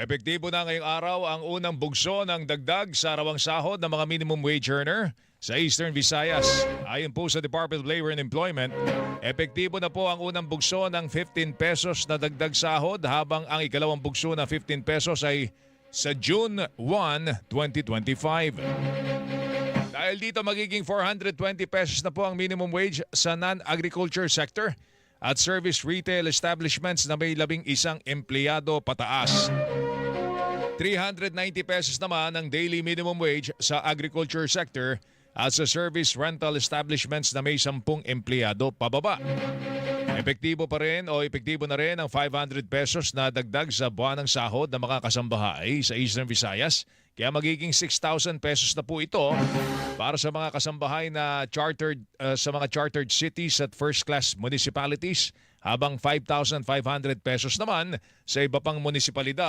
Epektibo na ngayong araw ang unang bugso ng dagdag sa arawang sahod ng mga minimum wage earner sa Eastern Visayas. Ayon po sa Department of Labor and Employment, epektibo na po ang unang bugso ng 15 pesos na dagdag sahod habang ang ikalawang bugso na 15 pesos ay sa June 1, 2025. Dahil dito magiging 420 pesos na po ang minimum wage sa non-agriculture sector at service retail establishments na may labing isang empleyado pataas. 390 pesos naman ang daily minimum wage sa agriculture sector at sa service rental establishments na may 10 empleyado pababa. Epektibo pa rin o epektibo na rin ang 500 pesos na dagdag sa buwan ng sahod ng mga kasambahay sa Eastern Visayas. Kaya magiging 6,000 pesos na po ito para sa mga kasambahay na chartered uh, sa mga chartered cities at first class municipalities habang 5,500 pesos naman sa iba pang munisipalidad